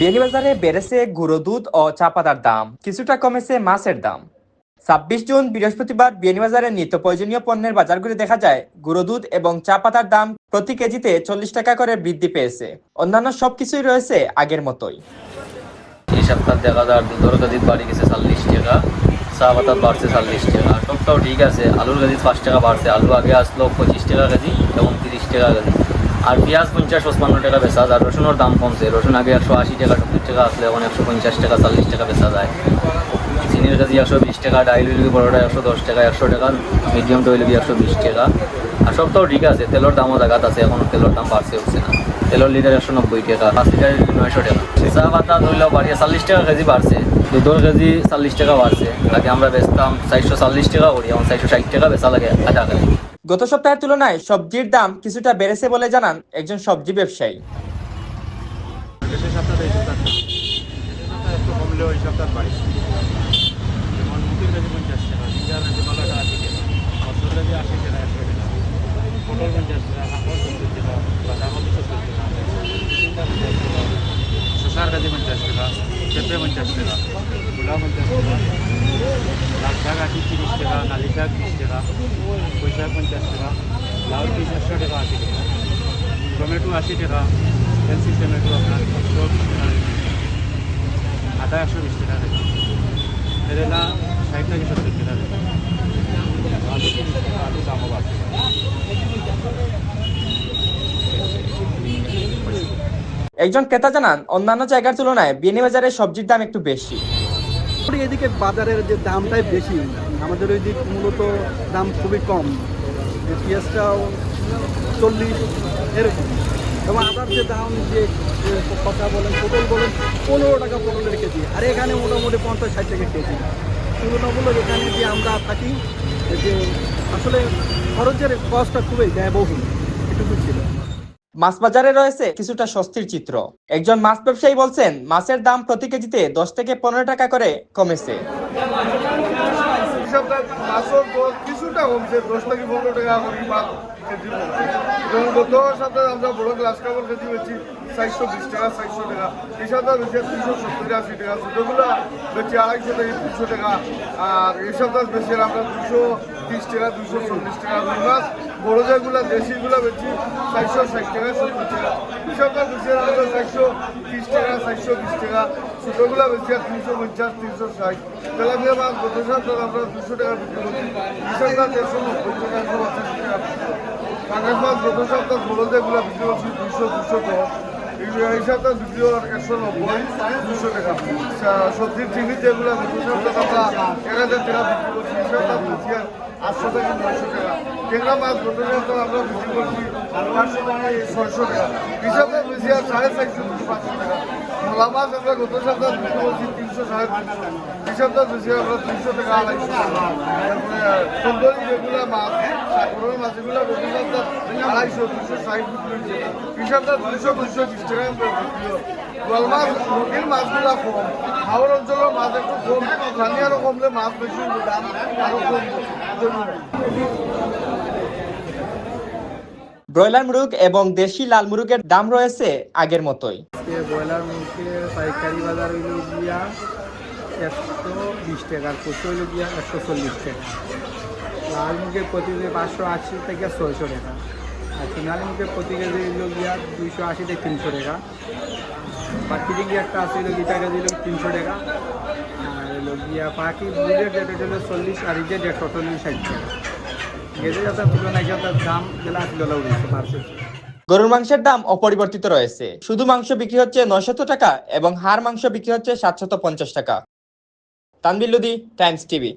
বিয়ানীবাজারে বেড়েছে গুঁড়ো দুধ ও চা পাতার দাম, কিছুটা কমেছে মাছের দাম। ছাব্বিশ জুন বৃহস্পতিবার বিয়ানীবাজারের নিত্য প্রয়োজনীয় পণ্যের বাজারগুলি দেখা যায়। গুঁড়ো দুধ এবং চা পাতার দাম প্রতি কেজিতে চল্লিশ টাকা করে বৃদ্ধি পেয়েছে। অন্যান্য সবকিছুই রয়েছে আগের মতোই। এই সপ্তাহ দেখা যায় দুধর কেজি বাড়ি গেছে চল্লিশ টাকা চা পাতার বাড়ছে চল্লিশ টাকা। সবটাও ঠিক আছে, আলুর কেজি পাঁচ টাকা বাড়ছে। আলু আগে আসলো পঁচিশ টাকা কেজি এবং তিরিশ টাকা কেজি। আর পেঁয়াজ পঞ্চাশ, পঁচপান্ন টাকা বেচা যায়। রসুনের দাম কমছে। রসুন আগে একশো আশি টাকা, সত্তর টাকা আসলে এখন একশো পঞ্চাশ টাকা, চল্লিশ টাকা বেচা যায়। চিনির কেজি একশো বিশ টাকা, ডাইল হইলে বড়োটা একশো দশ টাকা, একশো টাকা মিডিয়ামটা হইলে একশো বিশ টাকা। আর সব তো ঠিক আছে, তেলের দামও জায়গাত আছে, এখন তেলের দাম বাড়ছে হচ্ছে না। তেলের লিটার একশো নব্বই টাকা, পাঁচ লিটার নয়শো টাকা। চা পাতা ধরলেও বাড়িয়ে চল্লিশ টাকা কেজি বাড়ছে। দুধের কেজি চল্লিশ টাকা বাড়ছে। আগে আমরা বেচতাম চারশো চল্লিশ টাকা করি, এখন চারশো ষাট টাকা বেচা লাগে, আধা কেজি। গত সপ্তাহের তুলনায় সবজির দাম কিছুটা বেড়েছে বলে জানান একজন সবজি ব্যবসায়ী। পটল পঞ্চাশ টাকা কাঁকড় সত্তর টাকা বাঁধাকপি সত্তর টাকা চিন্তা পঞ্চাশ টাকা শশার কাছে পঞ্চাশ টাকা পেঁপে পঞ্চাশ টাকা মূলা পঞ্চাশ টাকা লাল শাক আশি তিরিশ শাক বিশ টাকা শাক পঞ্চাশ টাকা লাউ পিস একশো টাকা আশি টাকা, টমেটো আশি টাকা পেন্সিল টমেটো আপনার একশো। আদা একশো বিশ টাকা রেট। কেরেলা ষাট থেকে সত্তর টাকা বাড়ছে একজন ক্রেতা জানান, অন্যান্য জায়গার তুলনায় বিয়ানীবাজারে সবজির দাম একটু বেশি মোটামুটি এদিকে বাজারের যে দামটাই বেশি, আমাদের ওই দিক মূলত দাম খুবই কম। পেঁয়াজটাও চল্লিশ, এরকম। এবং আদার যে দাম যে কথা বলেন, পটল বলেন, পনেরো টাকা পটলের কেজি। আর এখানে মোটামুটি পঞ্চাশ, ষাট টাকা কেজি। তুলনামূলক এখানে যে আমরা থাকি যে আসলে খরচের কষ্টটা খুবই ব্যয়বহুল, এটুকু ছিল। মাছ বাজারে রয়েছে কিছুটা স্বস্তির চিত্র। একজন মাছ ব্যবসায়ী বলছেন, মাছের দাম প্রতি কেজিতে দশ থেকে পনেরো টাকা করে কমেছে। কিছুটা দশ টাকা আমরা বিশ টাকা টাকা। টাকা। আড়াইশো থেকে তিনশো টাকা। আর এই সপ্তাহে বেশি আমরা দুশো তিরিশ টাকা, দুশো চল্লিশ টাকা রুই মাছ বড় যেগুলো দেশিগুলো বেশি চারশো ষাট টাকা, সত্তর টাকা। সপ্তাহে বেশি আমরা চারশো তিরিশ টাকা, চারশো বিশ টাকা, ছোটোগুলো বেশি আর তিনশো পঞ্চাশ, তিনশো ষাট। তেলাপিয়া মাছ গত সপ্তাহে আমরা দুশো টাকা বিক্রি করছি। সপ্তাহে দেড়শো নব্বই টাকা, একশো পঁচাশি টাকা কাঁকড়া মাছ গত সপ্তাহ বড় যেগুলো বিক্রি করছি দুশো দুশো দশ। এই এই সপ্তাহে একশো নব্বই দুশো টাকা সবজির চিনি যেগুলো আমরা এক হাজার টাকা বিক্রি করছি এই সপ্তাহে বেশি আটশো টাকা নয়শো টাকা ট্যাংরা মাছ গত সপ্তাহে আমরা বিক্রি করছি আটশো থেকে ছয়শো টাকা হিসাবে বেশি আর সাড়ে চারশো পাঁচশো টাকা মলা মাছ আমরা গত সপ্তাহে করছি তিনশো সাড়ে এই সপ্তাহে বেশি আমরা তিনশো টাকা তারপরে, সুন্দরী যেগুলো মাছ, সাগরের মাছ এগুলো গত সপ্তাহে আড়াইশো, দুশো ষাট বিক্রি এই সপ্তাহে দুশো মাছ নদীর মাছগুলো দাম আরও কম। ব্রয়লার মুরগ এবং দেশি লাল মুরগের দাম রয়েছে আগের মতোই। ব্রয়লার মুরগির পাইকারি বাজার হইল গিয়া একশো বিশ টাকা, আর কচু হইল গিয়া একশো চল্লিশ টাকা। লাল মুরগির প্রতি কেজি পাঁচশো আশি থেকে ছয়শো টাকা, আর সোনালি মুরগির প্রতি কেজি হইল গিয়া দুইশো আশি থেকে তিনশো টাকা। বাকি দিকে একটা আছে হইল গিটা কেজি হইল তিনশো টাকা। আর হইল গিয়া পাখি বুলের রেট হইল চল্লিশ, আর ইটের রেট চল্লিশ, ষাট টাকা। গরুর মাংসের দাম অপরিবর্তিত রয়েছে। শুধু মাংস বিক্রি হচ্ছে নয়শত টাকা এবং হাড় মাংস বিক্রি হচ্ছে সাতশত পঞ্চাশ টাকা। তানবিল লুদি, টাইমস টিভি।